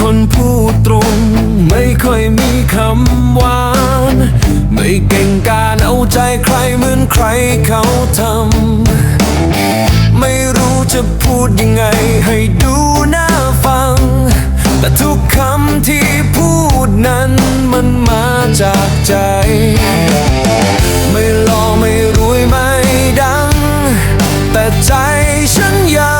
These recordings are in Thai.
คนพูดตรง ไม่ค่อยมีคำหวาน ไม่เก่งการเอาใจใครเหมือนใครเขาทำ ไม่รู้จะพูดยังไงให้ดูน่าฟัง แต่ทุกคำที่พูดนั้นมันมาจากใจ ไม่หล่อไม่รวยไม่ดัง แต่ใจฉันยัง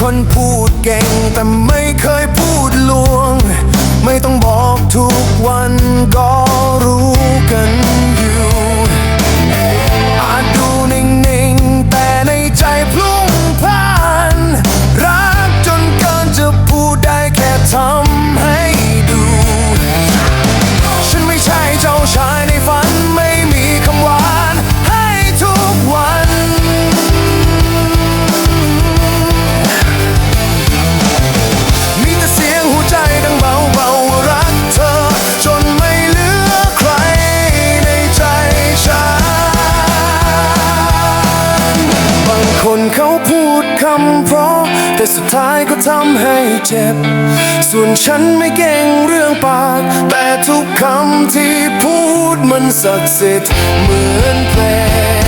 คนพูดเก่ง แต่ไม่เคยพูดลวง ไม่ต้องบอกทุกวันก็รู้กัน คำเพราะ แต่สุดท้ายก็ทำให้เจ็บ ส่วนฉันไม่เก่งเรื่องปาก แต่ทุกคำที่พูดมันศักดิ์สิทธิ์เหมือนเพลง